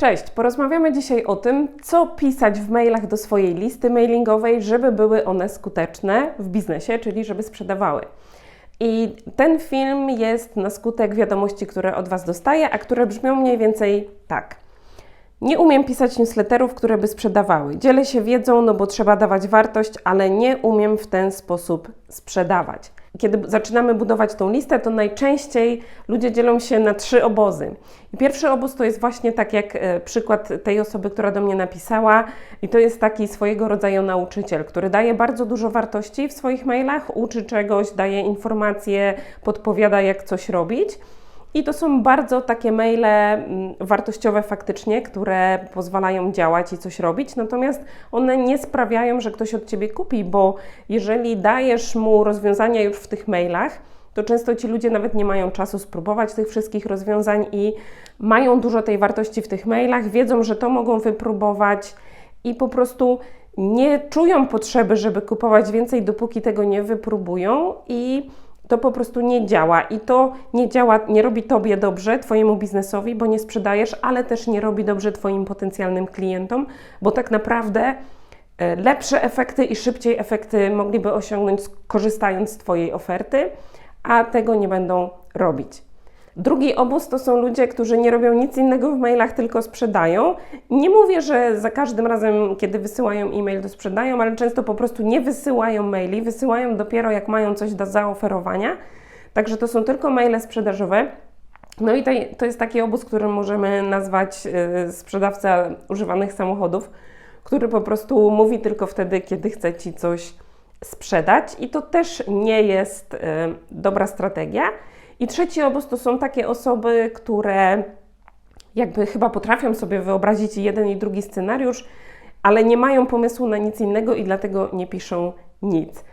Cześć, porozmawiamy dzisiaj o tym, co pisać w mailach do swojej listy mailingowej, żeby były one skuteczne w biznesie, czyli żeby sprzedawały. I ten film jest na skutek wiadomości, które od Was dostaję, a które brzmią mniej więcej tak. Nie umiem pisać newsletterów, które by sprzedawały. Dzielę się wiedzą, no bo trzeba dawać wartość, ale nie umiem w ten sposób sprzedawać. Kiedy zaczynamy budować tą listę, to najczęściej ludzie dzielą się na trzy obozy. Pierwszy obóz to jest właśnie tak jak e, przykład tej osoby, która do mnie napisała, i to jest taki swojego rodzaju nauczyciel, który daje bardzo dużo wartości w swoich mailach, uczy czegoś, daje informacje, podpowiada, jak coś robić. I to są bardzo takie maile mm, wartościowe faktycznie, które pozwalają działać i coś robić, natomiast one nie sprawiają, że ktoś od ciebie kupi, bo jeżeli dajesz mu rozwiązania już w tych mailach, to często ci ludzie nawet nie mają czasu spróbować tych wszystkich rozwiązań i mają dużo tej wartości w tych mailach, wiedzą, że to mogą wypróbować i po prostu nie czują potrzeby, żeby kupować więcej, dopóki tego nie wypróbują i to po prostu nie działa i to nie działa, nie robi Tobie dobrze, Twojemu biznesowi, bo nie sprzedajesz, ale też nie robi dobrze Twoim potencjalnym klientom, bo tak naprawdę e, lepsze efekty i szybciej efekty mogliby osiągnąć korzystając z Twojej oferty, a tego nie będą robić. Drugi obóz to są ludzie, którzy nie robią nic innego w mailach, tylko sprzedają. Nie mówię, że za każdym razem, kiedy wysyłają e-mail, to sprzedają, ale często po prostu nie wysyłają maili, wysyłają dopiero jak mają coś do zaoferowania. Także to są tylko maile sprzedażowe. No i to jest taki obóz, który możemy nazwać y, sprzedawca używanych samochodów, który po prostu mówi tylko wtedy, kiedy chce Ci coś sprzedać i to też nie jest y, dobra strategia. I trzeci obóz to są takie osoby, które jakby chyba potrafią sobie wyobrazić jeden i drugi scenariusz, ale nie mają pomysłu na nic innego i dlatego nie piszą nic.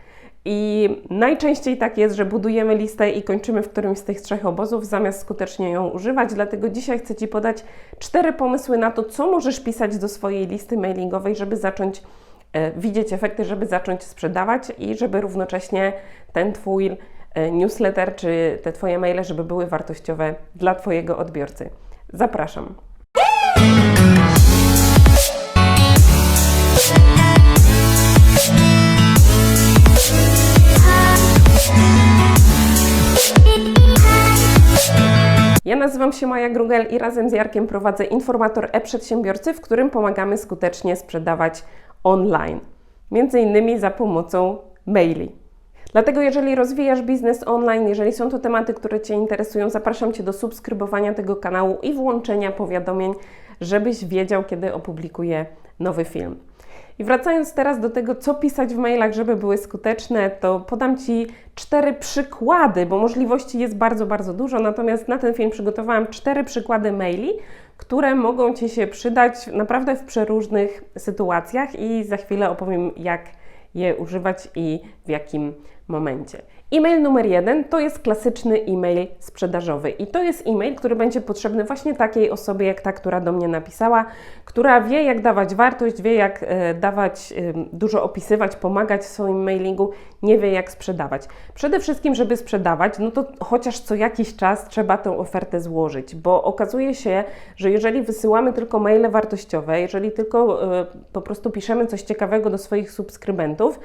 I najczęściej tak jest, że budujemy listę i kończymy w którymś z tych trzech obozów, zamiast skutecznie ją używać. Dlatego dzisiaj chcę Ci podać cztery pomysły na to, co możesz pisać do swojej listy mailingowej, żeby zacząć e, widzieć efekty, żeby zacząć sprzedawać i żeby równocześnie ten Twój newsletter czy te Twoje maile, żeby były wartościowe dla Twojego odbiorcy. Zapraszam. Ja nazywam się Maja Grugel i razem z Jarkiem prowadzę informator e-przedsiębiorcy, w którym pomagamy skutecznie sprzedawać online, między innymi za pomocą maili. Dlatego, jeżeli rozwijasz biznes online, jeżeli są to tematy, które Cię interesują, zapraszam Cię do subskrybowania tego kanału i włączenia powiadomień, żebyś wiedział, kiedy opublikuję nowy film. I wracając teraz do tego, co pisać w mailach, żeby były skuteczne, to podam Ci cztery przykłady, bo możliwości jest bardzo, bardzo dużo. Natomiast na ten film przygotowałam cztery przykłady maili, które mogą Ci się przydać naprawdę w przeróżnych sytuacjach i za chwilę opowiem, jak je używać i w jakim momencie. E-mail numer jeden to jest klasyczny e-mail sprzedażowy i to jest e-mail, który będzie potrzebny właśnie takiej osobie jak ta, która do mnie napisała, która wie jak dawać wartość, wie jak e, dawać, dużo opisywać, pomagać w swoim mailingu, nie wie jak sprzedawać. Przede wszystkim, żeby sprzedawać, no to chociaż co jakiś czas trzeba tę ofertę złożyć, bo okazuje się, że jeżeli wysyłamy tylko maile wartościowe, jeżeli tylko e, po prostu piszemy coś ciekawego do swoich subskrybentów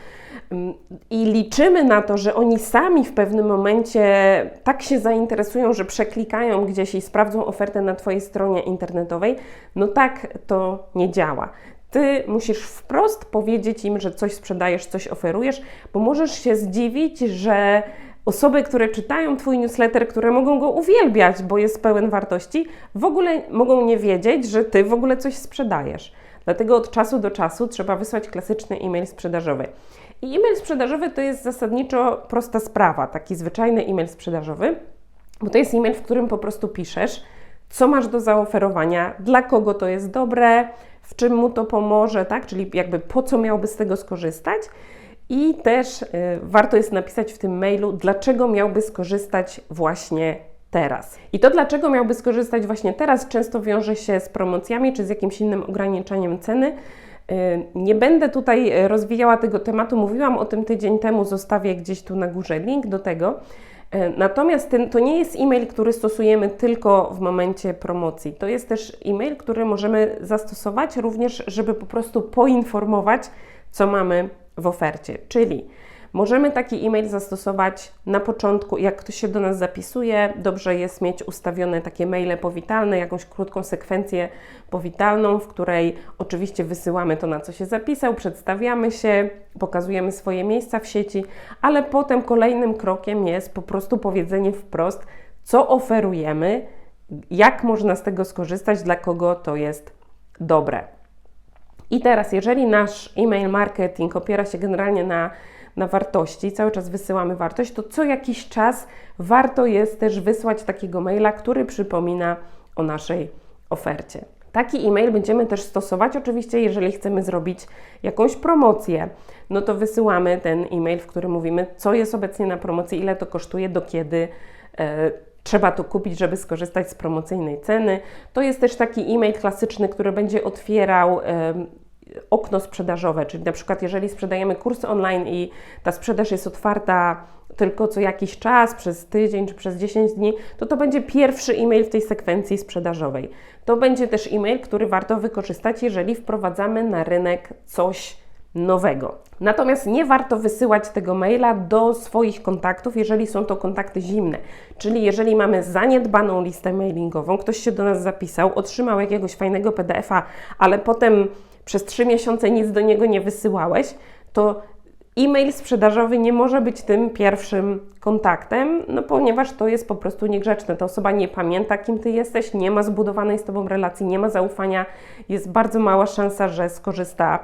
mm, i liczymy na to, że oni sami w pewnym momencie tak się zainteresują, że przeklikają gdzieś i sprawdzą ofertę na Twojej stronie internetowej, no tak to nie działa. Ty musisz wprost powiedzieć im, że coś sprzedajesz, coś oferujesz, bo możesz się zdziwić, że osoby, które czytają Twój newsletter, które mogą go uwielbiać, bo jest pełen wartości, w ogóle mogą nie wiedzieć, że Ty w ogóle coś sprzedajesz. Dlatego od czasu do czasu trzeba wysłać klasyczny e-mail sprzedażowy. I e-mail sprzedażowy to jest zasadniczo prosta sprawa, taki zwyczajny e-mail sprzedażowy, bo to jest e-mail, w którym po prostu piszesz, co masz do zaoferowania, dla kogo to jest dobre, w czym mu to pomoże, tak? Czyli jakby po co miałby z tego skorzystać. I też y, warto jest napisać w tym mailu, dlaczego miałby skorzystać właśnie teraz. I to, dlaczego miałby skorzystać właśnie teraz, często wiąże się z promocjami czy z jakimś innym ograniczaniem ceny. Nie będę tutaj rozwijała tego tematu, mówiłam o tym tydzień temu, zostawię gdzieś tu na górze link do tego. E, natomiast ten, to nie jest e-mail, który stosujemy tylko w momencie promocji. To jest też e-mail, który możemy zastosować również, żeby po prostu poinformować, co mamy w ofercie. Czyli Możemy taki e-mail zastosować na początku, jak ktoś się do nas zapisuje. Dobrze jest mieć ustawione takie maile powitalne, jakąś krótką sekwencję powitalną, w której oczywiście wysyłamy to, na co się zapisał, przedstawiamy się, pokazujemy swoje miejsca w sieci, ale potem kolejnym krokiem jest po prostu powiedzenie wprost, co oferujemy, jak można z tego skorzystać, dla kogo to jest dobre. I teraz, jeżeli nasz e-mail marketing opiera się generalnie na na wartości, cały czas wysyłamy wartość, to co jakiś czas warto jest też wysłać takiego maila, który przypomina o naszej ofercie. Taki e-mail będziemy też stosować, oczywiście, jeżeli chcemy zrobić jakąś promocję, no to wysyłamy ten e-mail, w którym mówimy, co jest obecnie na promocji, ile to kosztuje, do kiedy. E, trzeba to kupić, żeby skorzystać z promocyjnej ceny. To jest też taki e-mail klasyczny, który będzie otwierał okno sprzedażowe, czyli na przykład jeżeli sprzedajemy kurs online i ta sprzedaż jest otwarta tylko co jakiś czas, przez tydzień czy przez 10 dni, to to będzie pierwszy e-mail w tej sekwencji sprzedażowej. To będzie też e-mail, który warto wykorzystać, jeżeli wprowadzamy na rynek coś nowego. Natomiast nie warto wysyłać tego maila do swoich kontaktów, jeżeli są to kontakty zimne. Czyli jeżeli mamy zaniedbaną listę mailingową, ktoś się do nas zapisał, otrzymał jakiegoś fajnego PDF-a, ale potem przez trzy miesiące nic do niego nie wysyłałeś, to e-mail sprzedażowy nie może być tym pierwszym kontaktem, no ponieważ to jest po prostu niegrzeczne. Ta osoba nie pamięta, kim ty jesteś, nie ma zbudowanej z tobą relacji, nie ma zaufania, jest bardzo mała szansa, że skorzysta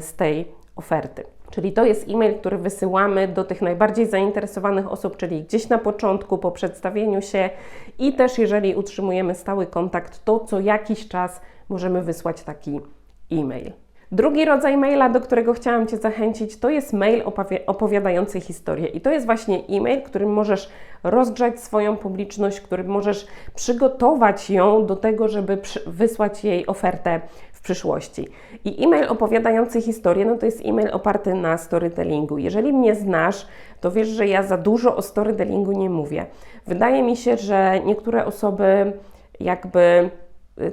z tej oferty. Czyli to jest e-mail, który wysyłamy do tych najbardziej zainteresowanych osób, czyli gdzieś na początku, po przedstawieniu się i też jeżeli utrzymujemy stały kontakt, to co jakiś czas możemy wysłać taki e-mail. Drugi rodzaj maila, do którego chciałam Cię zachęcić, to jest mail opowiadający historię. I to jest właśnie e-mail, którym możesz rozgrzać swoją publiczność, którym możesz przygotować ją do tego, żeby wysłać jej ofertę w przyszłości. I e-mail opowiadający historię, no to jest e-mail oparty na storytellingu. Jeżeli mnie znasz, to wiesz, że ja za dużo o storytellingu nie mówię. Wydaje mi się, że niektóre osoby jakby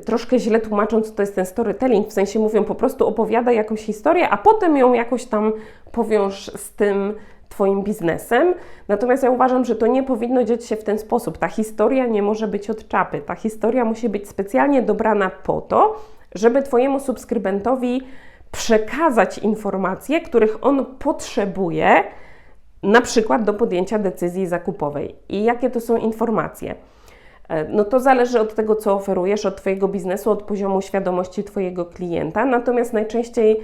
troszkę źle tłumacząc, co to jest ten storytelling, w sensie mówią po prostu opowiada jakąś historię, a potem ją jakoś tam powiąż z tym Twoim biznesem. Natomiast ja uważam, że to nie powinno dziać się w ten sposób. Ta historia nie może być od czapy. Ta historia musi być specjalnie dobrana po to, żeby Twojemu subskrybentowi przekazać informacje, których on potrzebuje, na przykład do podjęcia decyzji zakupowej. I jakie to są informacje? E, no to zależy od tego, co oferujesz, od Twojego biznesu, od poziomu świadomości Twojego klienta. Natomiast najczęściej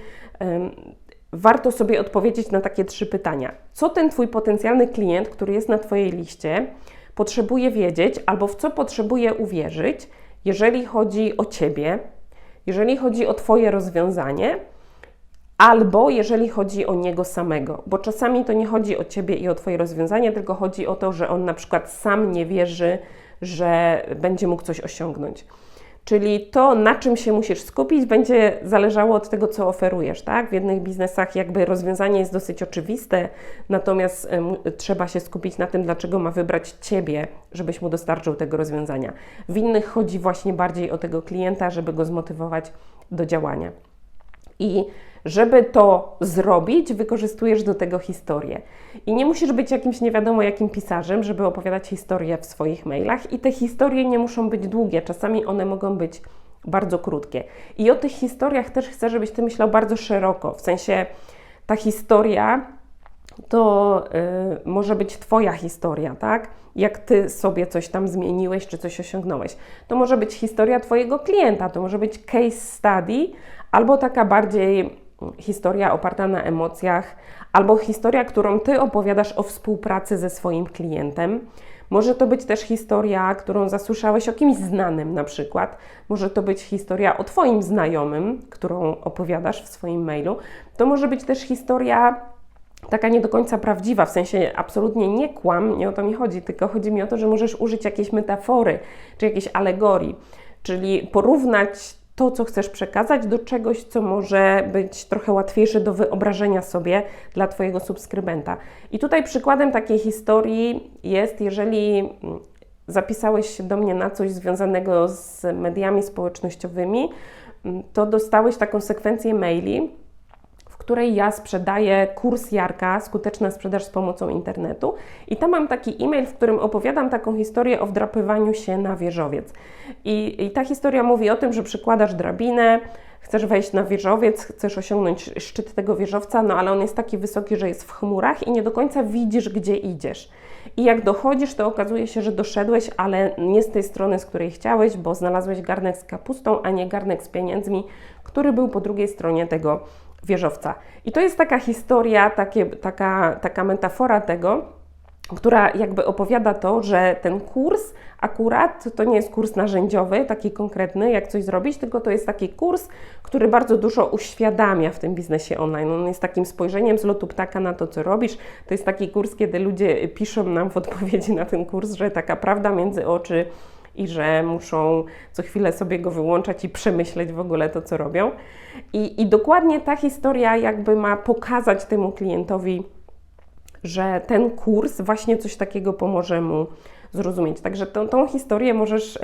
warto sobie odpowiedzieć na takie trzy pytania. Co ten Twój potencjalny klient, który jest na Twojej liście, potrzebuje wiedzieć albo w co potrzebuje uwierzyć, jeżeli chodzi o Ciebie, jeżeli chodzi o Twoje rozwiązanie, albo jeżeli chodzi o niego samego, bo czasami to nie chodzi o Ciebie i o Twoje rozwiązanie, tylko chodzi o to, że on na przykład sam nie wierzy, że będzie mógł coś osiągnąć. Czyli to, na czym się musisz skupić, będzie zależało od tego, co oferujesz. Tak? W jednych biznesach jakby rozwiązanie jest dosyć oczywiste, natomiast trzeba się skupić na tym, dlaczego ma wybrać Ciebie, żebyś mu dostarczył tego rozwiązania. W innych chodzi właśnie bardziej o tego klienta, żeby go zmotywować do działania. I żeby to zrobić, wykorzystujesz do tego historię. I nie musisz być jakimś nie wiadomo jakim pisarzem, żeby opowiadać historię w swoich mailach, i te historie nie muszą być długie, czasami one mogą być bardzo krótkie. I o tych historiach też chcę, żebyś ty myślał bardzo szeroko, w sensie ta historia to y, może być Twoja historia, tak? Jak Ty sobie coś tam zmieniłeś, czy coś osiągnąłeś. To może być historia Twojego klienta, to może być case study, albo taka bardziej historia oparta na emocjach, albo historia, którą Ty opowiadasz o współpracy ze swoim klientem. Może to być też historia, którą zasłyszałeś o kimś znanym, na przykład. Może to być historia o Twoim znajomym, którą opowiadasz w swoim mailu. To może być też historia taka nie do końca prawdziwa, w sensie absolutnie nie kłam, nie o to mi chodzi, tylko chodzi mi o to, że możesz użyć jakiejś metafory czy jakiejś alegorii, czyli porównać to, co chcesz przekazać, do czegoś, co może być trochę łatwiejsze do wyobrażenia sobie dla Twojego subskrybenta. I tutaj przykładem takiej historii jest, jeżeli mm, zapisałeś się do mnie na coś związanego z mediami społecznościowymi, mm, to dostałeś taką sekwencję maili, której ja sprzedaję kurs Jarka, skuteczna sprzedaż z pomocą internetu. I tam mam taki e-mail, w którym opowiadam taką historię o wdrapywaniu się na wieżowiec. I, I ta historia mówi o tym, że przykładasz drabinę, chcesz wejść na wieżowiec, chcesz osiągnąć szczyt tego wieżowca, no ale on jest taki wysoki, że jest w chmurach i nie do końca widzisz, gdzie idziesz. I jak dochodzisz, to okazuje się, że doszedłeś, ale nie z tej strony, z której chciałeś, bo znalazłeś garnek z kapustą, a nie garnek z pieniędzmi, który był po drugiej stronie tego wieżowca. I to jest taka historia, takie, taka, taka metafora tego, która jakby opowiada to, że ten kurs akurat to nie jest kurs narzędziowy, taki konkretny, jak coś zrobić, tylko to jest taki kurs, który bardzo dużo uświadamia w tym biznesie online. On jest takim spojrzeniem z lotu ptaka na to, co robisz. To jest taki kurs, kiedy ludzie piszą nam w odpowiedzi na ten kurs, że taka prawda między oczy i że muszą co chwilę sobie go wyłączać i przemyśleć w ogóle to, co robią. I, i dokładnie ta historia jakby ma pokazać temu klientowi, że ten kurs właśnie coś takiego pomoże mu zrozumieć. Także tą, tą historię możesz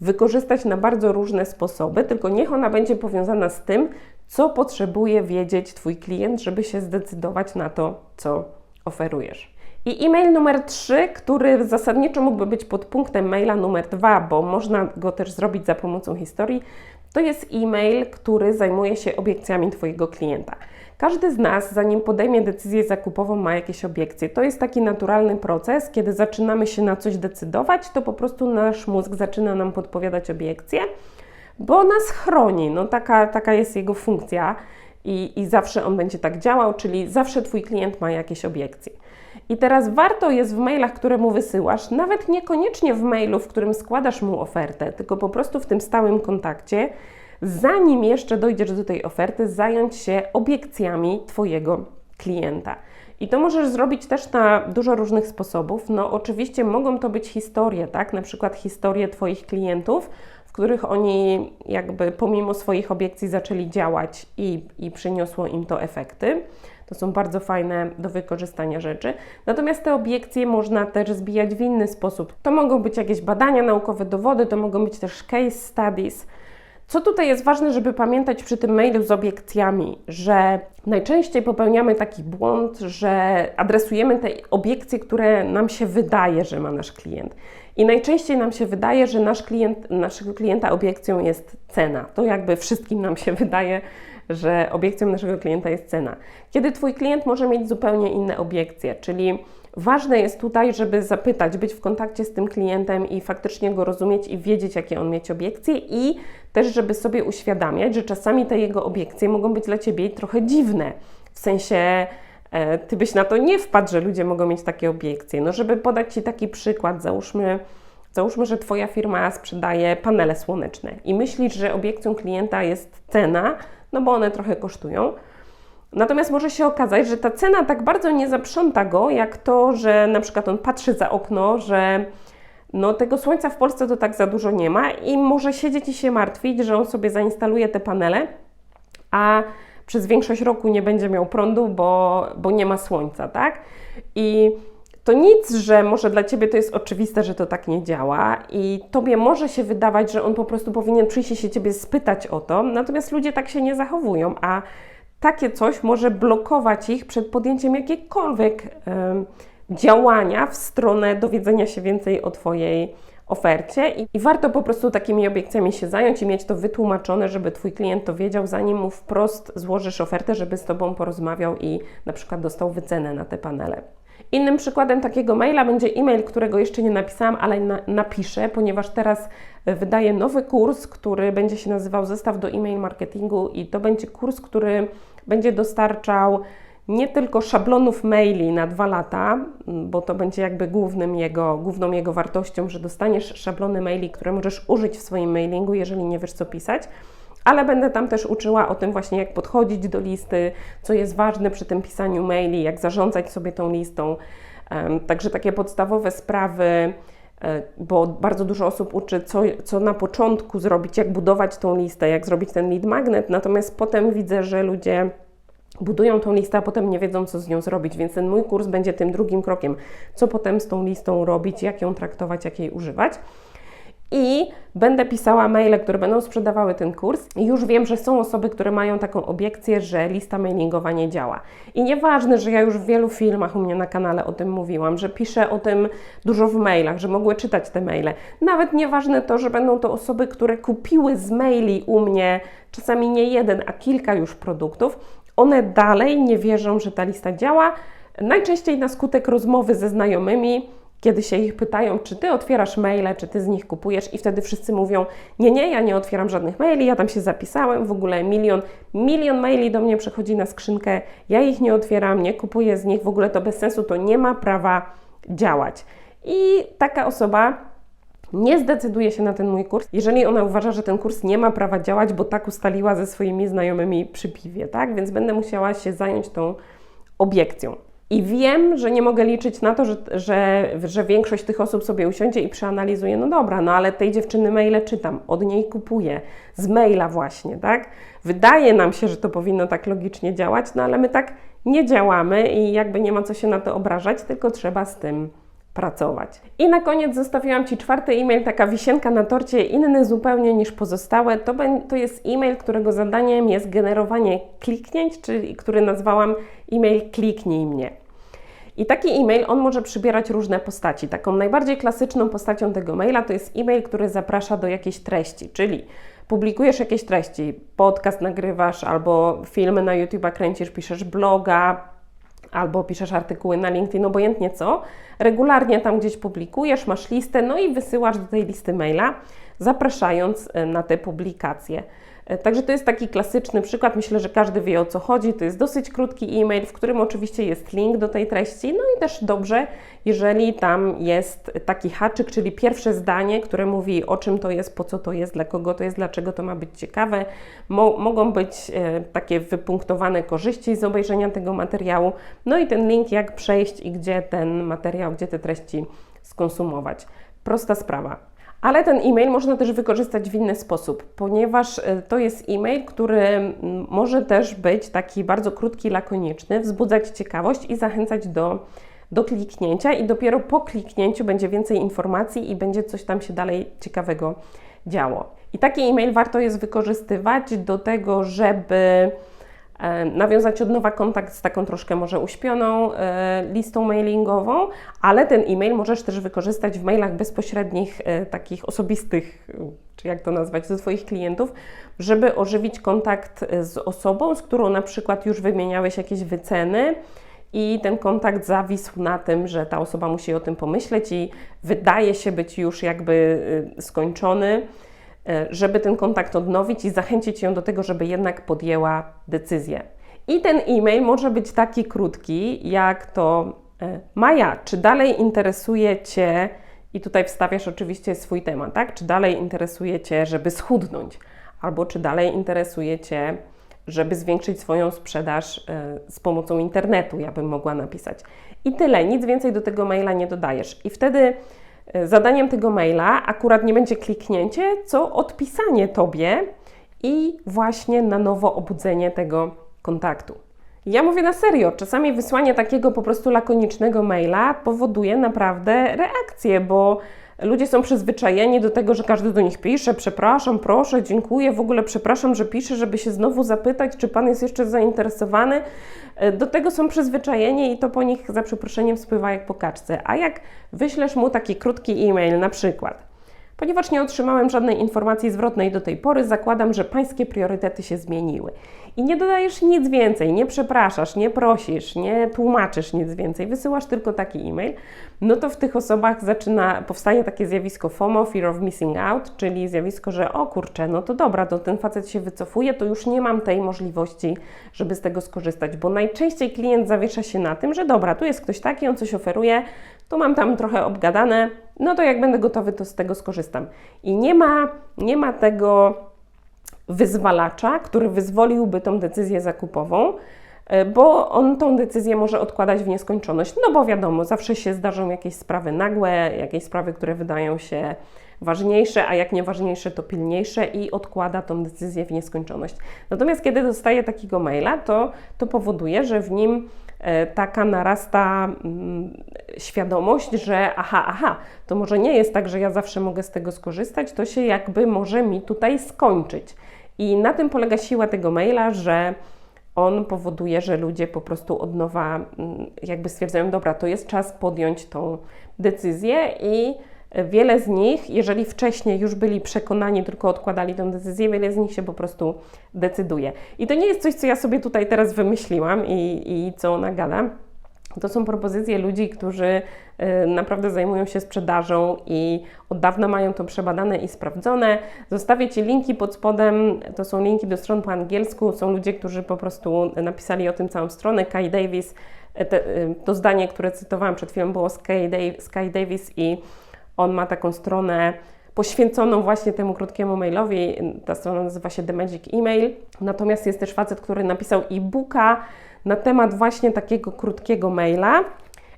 wykorzystać na bardzo różne sposoby, tylko niech ona będzie powiązana z tym, co potrzebuje wiedzieć Twój klient, żeby się zdecydować na to, co oferujesz. I e-mail numer 3, który zasadniczo mógłby być podpunktem maila numer 2, bo można go też zrobić za pomocą historii, to jest e-mail, który zajmuje się obiekcjami Twojego klienta. Każdy z nas, zanim podejmie decyzję zakupową, ma jakieś obiekcje. To jest taki naturalny proces, kiedy zaczynamy się na coś decydować, to po prostu nasz mózg zaczyna nam podpowiadać obiekcje, bo nas chroni. No, taka, taka jest jego funkcja i, i zawsze on będzie tak działał, czyli zawsze Twój klient ma jakieś obiekcje. I teraz warto jest w mailach, które mu wysyłasz, nawet niekoniecznie w mailu, w którym składasz mu ofertę, tylko po prostu w tym stałym kontakcie, zanim jeszcze dojdziesz do tej oferty, zająć się obiekcjami Twojego klienta. I to możesz zrobić też na dużo różnych sposobów. No, oczywiście mogą to być historie, tak? Na przykład historie Twoich klientów, w których oni jakby pomimo swoich obiekcji zaczęli działać i, i przyniosło im to efekty. To są bardzo fajne do wykorzystania rzeczy. Natomiast te obiekcje można też zbijać w inny sposób. To mogą być jakieś badania naukowe, dowody, to mogą być też case studies. Co tutaj jest ważne, żeby pamiętać przy tym mailu z obiekcjami, że najczęściej popełniamy taki błąd, że adresujemy te obiekcje, które nam się wydaje, że ma nasz klient. I najczęściej nam się wydaje, że nasz klient, naszego klienta obiekcją jest cena. To jakby wszystkim nam się wydaje, że obiekcją naszego klienta jest cena. Kiedy Twój klient może mieć zupełnie inne obiekcje, czyli ważne jest tutaj, żeby zapytać, być w kontakcie z tym klientem i faktycznie go rozumieć i wiedzieć, jakie on mieć obiekcje i też, żeby sobie uświadamiać, że czasami te jego obiekcje mogą być dla Ciebie trochę dziwne. W sensie, e, Ty byś na to nie wpadł, że ludzie mogą mieć takie obiekcje. No, żeby podać Ci taki przykład, załóżmy, Załóżmy, że Twoja firma sprzedaje panele słoneczne i myślisz, że obiekcją klienta jest cena, no bo one trochę kosztują. Natomiast może się okazać, że ta cena tak bardzo nie zaprząta go, jak to, że na przykład on patrzy za okno, że no tego słońca w Polsce to tak za dużo nie ma i może siedzieć i się martwić, że on sobie zainstaluje te panele, a przez większość roku nie będzie miał prądu, bo, bo nie ma słońca, tak? I to nic, że może dla ciebie to jest oczywiste, że to tak nie działa i tobie może się wydawać, że on po prostu powinien przyjść się ciebie spytać o to, natomiast ludzie tak się nie zachowują, a takie coś może blokować ich przed podjęciem jakiegokolwiek y, działania w stronę dowiedzenia się więcej o Twojej ofercie I, i warto po prostu takimi obiekcjami się zająć i mieć to wytłumaczone, żeby Twój klient to wiedział, zanim mu wprost złożysz ofertę, żeby z Tobą porozmawiał i na przykład dostał wycenę na te panele. Innym przykładem takiego maila będzie e-mail, którego jeszcze nie napisałam, ale na, napiszę, ponieważ teraz e, wydaję nowy kurs, który będzie się nazywał Zestaw do e-mail marketingu i to będzie kurs, który będzie dostarczał nie tylko szablonów maili na dwa lata, bo to będzie jakby głównym jego, główną jego wartością, że dostaniesz szablony maili, które możesz użyć w swoim mailingu, jeżeli nie wiesz co pisać, ale będę tam też uczyła o tym właśnie, jak podchodzić do listy, co jest ważne przy tym pisaniu maili, jak zarządzać sobie tą listą. Także takie podstawowe sprawy e, bo bardzo dużo osób uczy, co, co na początku zrobić, jak budować tą listę, jak zrobić ten lead magnet, natomiast potem widzę, że ludzie budują tą listę, a potem nie wiedzą, co z nią zrobić, więc ten mój kurs będzie tym drugim krokiem, co potem z tą listą robić, jak ją traktować, jak jej używać i będę pisała maile, które będą sprzedawały ten kurs. Już wiem, że są osoby, które mają taką obiekcję, że lista mailingowa nie działa. I nieważne, że ja już w wielu filmach u mnie na kanale o tym mówiłam, że piszę o tym dużo w mailach, że mogły czytać te maile. Nawet nieważne to, że będą to osoby, które kupiły z maili u mnie czasami nie jeden, a kilka już produktów, one dalej nie wierzą, że ta lista działa. Najczęściej na skutek rozmowy ze znajomymi, kiedy się ich pytają, czy ty otwierasz maile, czy ty z nich kupujesz, i wtedy wszyscy mówią: Nie, nie, ja nie otwieram żadnych maili, ja tam się zapisałem, w ogóle milion, milion maili do mnie przechodzi na skrzynkę, ja ich nie otwieram, nie kupuję z nich, w ogóle to bez sensu, to nie ma prawa działać. I taka osoba nie zdecyduje się na ten mój kurs, jeżeli ona uważa, że ten kurs nie ma prawa działać, bo tak ustaliła ze swoimi znajomymi przy piwie, tak? Więc będę musiała się zająć tą obiekcją. I wiem, że nie mogę liczyć na to, że, że, że większość tych osób sobie usiądzie i przeanalizuje, no dobra, no ale tej dziewczyny maile czytam, od niej kupuję, z maila właśnie, tak? Wydaje nam się, że to powinno tak logicznie działać, no ale my tak nie działamy i jakby nie ma co się na to obrażać, tylko trzeba z tym pracować. I na koniec zostawiłam Ci czwarty e-mail, taka wisienka na torcie, inny zupełnie niż pozostałe. To, to jest e-mail, którego zadaniem jest generowanie kliknięć, czyli który nazwałam e-mail kliknij mnie. I taki e-mail, on może przybierać różne postaci. Taką najbardziej klasyczną postacią tego maila to jest e-mail, który zaprasza do jakiejś treści, czyli publikujesz jakieś treści, podcast nagrywasz albo filmy na YouTube kręcisz, piszesz bloga, albo piszesz artykuły na LinkedIn, obojętnie co, regularnie tam gdzieś publikujesz, masz listę, no i wysyłasz do tej listy maila, zapraszając e, na te publikacje. E, także to jest taki klasyczny przykład. Myślę, że każdy wie o co chodzi. To jest dosyć krótki e-mail, w którym oczywiście jest link do tej treści. No i też dobrze, jeżeli tam jest taki haczyk, czyli pierwsze zdanie, które mówi o czym to jest, po co to jest, dla kogo to jest, dlaczego to ma być ciekawe. Mo mogą być e, takie wypunktowane korzyści z obejrzenia tego materiału. No i ten link, jak przejść i gdzie ten materiał, gdzie te treści skonsumować. Prosta sprawa. Ale ten e-mail można też wykorzystać w inny sposób, ponieważ e, to jest e-mail, który może też być taki bardzo krótki, lakoniczny, wzbudzać ciekawość i zachęcać do, do kliknięcia, i dopiero po kliknięciu będzie więcej informacji i będzie coś tam się dalej ciekawego działo. I taki e-mail warto jest wykorzystywać do tego, żeby nawiązać od nowa kontakt z taką troszkę może uśpioną e, listą mailingową, ale ten e-mail możesz też wykorzystać w mailach bezpośrednich, e, takich osobistych, czy jak to nazwać, do Twoich klientów, żeby ożywić kontakt z osobą, z którą na przykład już wymieniałeś jakieś wyceny i ten kontakt zawisł na tym, że ta osoba musi o tym pomyśleć i wydaje się być już jakby skończony. E, żeby ten kontakt odnowić i zachęcić ją do tego, żeby jednak podjęła decyzję. I ten e-mail może być taki krótki, jak to e, Maja, czy dalej interesuje Cię, i tutaj wstawiasz oczywiście swój temat, tak? Czy dalej interesuje Cię, żeby schudnąć, albo czy dalej interesuje Cię, żeby zwiększyć swoją sprzedaż e, z pomocą internetu, ja bym mogła napisać. I tyle, nic więcej do tego maila nie dodajesz. I wtedy Zadaniem tego maila akurat nie będzie kliknięcie, co odpisanie Tobie i właśnie na nowo obudzenie tego kontaktu. Ja mówię na serio, czasami wysłanie takiego po prostu lakonicznego maila powoduje naprawdę reakcję, bo Ludzie są przyzwyczajeni do tego, że każdy do nich pisze, przepraszam, proszę, dziękuję, w ogóle przepraszam, że piszę, żeby się znowu zapytać, czy pan jest jeszcze zainteresowany. E, do tego są przyzwyczajeni i to po nich za przeproszeniem spływa jak po kaczce. A jak wyślesz mu taki krótki e-mail, na przykład, Ponieważ nie otrzymałem żadnej informacji zwrotnej do tej pory, zakładam, że pańskie priorytety się zmieniły. I nie dodajesz nic więcej, nie przepraszasz, nie prosisz, nie tłumaczysz nic więcej, wysyłasz tylko taki e-mail, no to w tych osobach zaczyna, powstaje takie zjawisko FOMO, Fear of Missing Out, czyli zjawisko, że o kurczę, no to dobra, to ten facet się wycofuje, to już nie mam tej możliwości, żeby z tego skorzystać, bo najczęściej klient zawiesza się na tym, że dobra, tu jest ktoś taki, on coś oferuje, tu mam tam trochę obgadane, no to jak będę gotowy, to z tego skorzystam. I nie ma, nie ma tego wyzwalacza, który wyzwoliłby tą decyzję zakupową, e, bo on tą decyzję może odkładać w nieskończoność. No bo wiadomo, zawsze się zdarzą jakieś sprawy nagłe, jakieś sprawy, które wydają się ważniejsze, a jak nie ważniejsze, to pilniejsze i odkłada tą decyzję w nieskończoność. Natomiast kiedy dostaje takiego maila, to, to powoduje, że w nim taka narasta mm, świadomość, że aha, aha, to może nie jest tak, że ja zawsze mogę z tego skorzystać, to się jakby może mi tutaj skończyć. I na tym polega siła tego maila, że on powoduje, że ludzie po prostu od nowa mm, jakby stwierdzają, dobra, to jest czas podjąć tą decyzję i wiele z nich, jeżeli wcześniej już byli przekonani, tylko odkładali tę decyzję, wiele z nich się po prostu decyduje. I to nie jest coś, co ja sobie tutaj teraz wymyśliłam i, i co ona gada. To są propozycje ludzi, którzy y, naprawdę zajmują się sprzedażą i od dawna mają to przebadane i sprawdzone. Zostawię Ci linki pod spodem, to są linki do stron po angielsku. Są ludzie, którzy po prostu napisali o tym całą stronę. Kai Davis, e, te, y, to zdanie, które cytowałam przed chwilą, było z Kai Davis i on ma taką stronę poświęconą właśnie temu krótkiemu mailowi. Ta strona nazywa się The Magic Email. Natomiast jest też facet, który napisał e-booka na temat właśnie takiego krótkiego maila.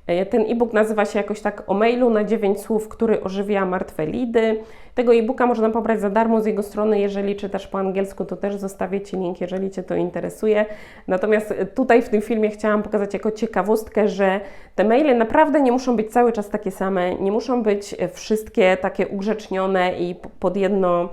E, ten e-book nazywa się jakoś tak o mailu na 9 słów, który ożywia martwe lidy. Tego e-booka można pobrać za darmo z jego strony. Jeżeli czytasz po angielsku, to też zostawię Ci link, jeżeli Cię to interesuje. Natomiast tutaj w tym filmie chciałam pokazać jako ciekawostkę, że te maile naprawdę nie muszą być cały czas takie same, nie muszą być wszystkie takie ugrzecznione i pod jedno,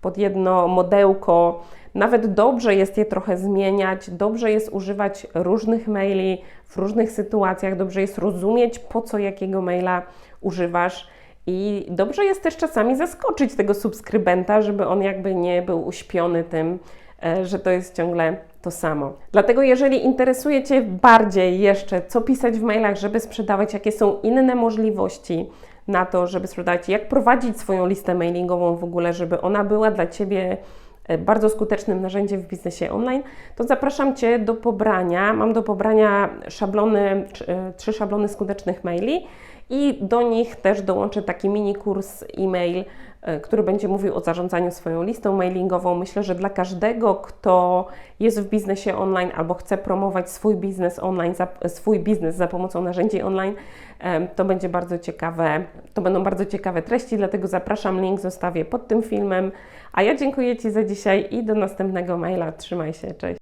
pod jedno modełko. Nawet dobrze jest je trochę zmieniać, dobrze jest używać różnych maili w różnych sytuacjach, dobrze jest rozumieć, po co jakiego maila używasz. I dobrze jest też czasami zaskoczyć tego subskrybenta, żeby on jakby nie był uśpiony tym, e, że to jest ciągle to samo. Dlatego, jeżeli interesuje Cię bardziej jeszcze, co pisać w mailach, żeby sprzedawać, jakie są inne możliwości na to, żeby sprzedawać, jak prowadzić swoją listę mailingową w ogóle, żeby ona była dla Ciebie bardzo skutecznym narzędziem w biznesie online, to zapraszam Cię do pobrania. Mam do pobrania szablony, e, trzy szablony skutecznych maili i do nich też dołączę taki mini kurs e-mail, e, który będzie mówił o zarządzaniu swoją listą mailingową. Myślę, że dla każdego, kto jest w biznesie online albo chce promować swój biznes online, swój biznes za pomocą narzędzi online, to będzie bardzo ciekawe, to będą bardzo ciekawe treści, dlatego zapraszam, link zostawię pod tym filmem. A ja dziękuję Ci za dzisiaj i do następnego maila. Trzymaj się, cześć.